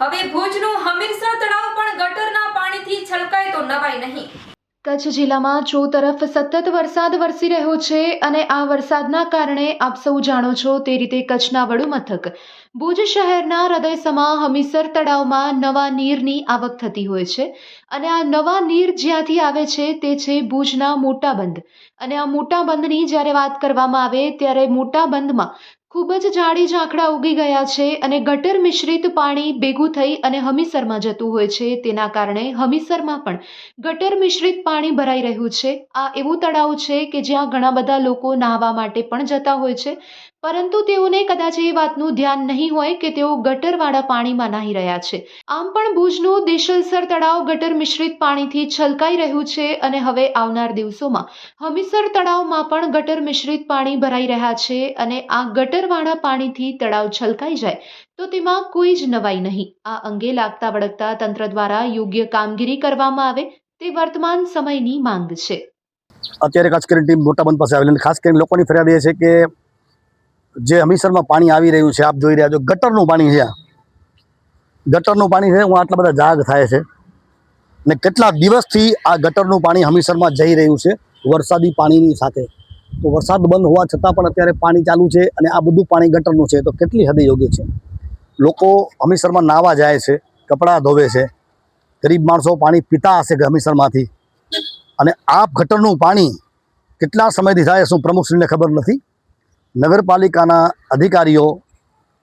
હવે ભુજનું હમીરસર તળાવ પણ ગટરના પાણીથી છલકાય તો નવાય નહીં. કચ્છ જિલ્લામાં ચો તરફ સતત વરસાદ વરસી રહ્યો છે અને આ વરસાદના કારણે આપ સૌ જાણો છો તે રીતે કચ્છના વડુ મથક ભુજ શહેરના હૃદયસમાં હમીસર તળાવમાં નવા નીરની આવક થતી હોય છે અને આ નવા નીર જ્યાંથી આવે છે તે છે ભુજના મોટા બંધ અને આ મોટા બંધની જ્યારે વાત કરવામાં આવે ત્યારે મોટા બંધમાં ખૂબ જ જાડી ઝાંખડા ઉગી ગયા છે અને ગટર મિશ્રિત પાણી ભેગું થઈ અને હમીસરમાં જતું હોય છે. તેના કારણે હમીસરમાં પણ ગટર મિશ્રિત પાણી ભરાઈ રહ્યું છે. આ એવું તળાવ છે કે જ્યાં ઘણા બધા લોકો નાહવા માટે પણ જતા હોય છે. પરંતુ તેઓને કદાચ એ વાતનું ધ્યાન નહીં હોય કે તેઓ ગટરવાળા પાણીમાં નાહી રહ્યા છે. આમ પણ ભુજનું દેશલસર તળાવ ગટર મિશ્રિત પાણીથી છલકાઈ રહ્યું છે અને હવે આવનાર દિવસોમાં હમીસર તળાવમાં પણ ગટર મિશ્રિત પાણી ભરાઈ રહ્યા છે અને આ ગટરવાળા પાણીથી તળાવ છલકાઈ જાય તો તેમાં કોઈ જ નવાઈ નહીં. આ અંગે લાગતા વળગતા તંત્ર દ્વારા યોગ્ય કામગીરી કરવામાં આવે તે વર્તમાન સમયની માંગ છે. અત્યારે ખાસ કરીને ટીમ મોટા બંધ પાસે આવેલી ખાસ કરીને લોકોની ફરિયાદ એ છે કે જે હમીસરમાં પાણી આવી રહ્યું છે, આપ જોઈ રહ્યા છો, ગટરનું પાણી છે ગટરનું પાણી છે, હું આટલા બધા જાગ થાય છે. ને કેટલા દિવસથી આ ગટરનું પાણી હમીસરમાં જઈ રહ્યું છે, વરસાદી પાણીની સાથે. તો વરસાદ બંધ હોવા છતાં પણ અત્યારે પાણી ચાલુ છે અને આ બધું પાણી ગટરનું છે, તો કેટલી હદે યોગ્ય છે? લોકો હમીસરમાં નાહવા જાય છે, કપડાં ધોવે છે. ગરીબ માણસો પાણી પીતા હશે હમીસરમાંથી અને આ ગટરનું પાણી કેટલા સમયથી થાય શું પ્રમુખશ્રીને ખબર નથી? નગરપાલિકાના અધિકારીઓ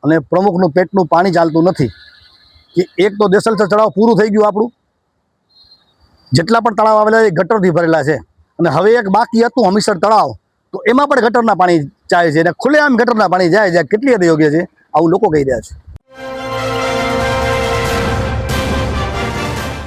અને પ્રમુખનું પેટનું પાણી ચાલતું નથી કે એક તો દેસલસર તળાવ પૂરું થઈ ગયું આપણું. જેટલા પણ તળાવ આવેલા એ ગટરથી ભરેલા છે. અને હવે એક બાકી હતું હમીસર તળાવ. તો એમાં પણ ગટરના પાણી જાય છે. અને ખુલ્લેઆમ ગટરના પાણી જાય છે. કેટલી હદ યોગ્ય છે? આવું લોકો કહી રહ્યા છે.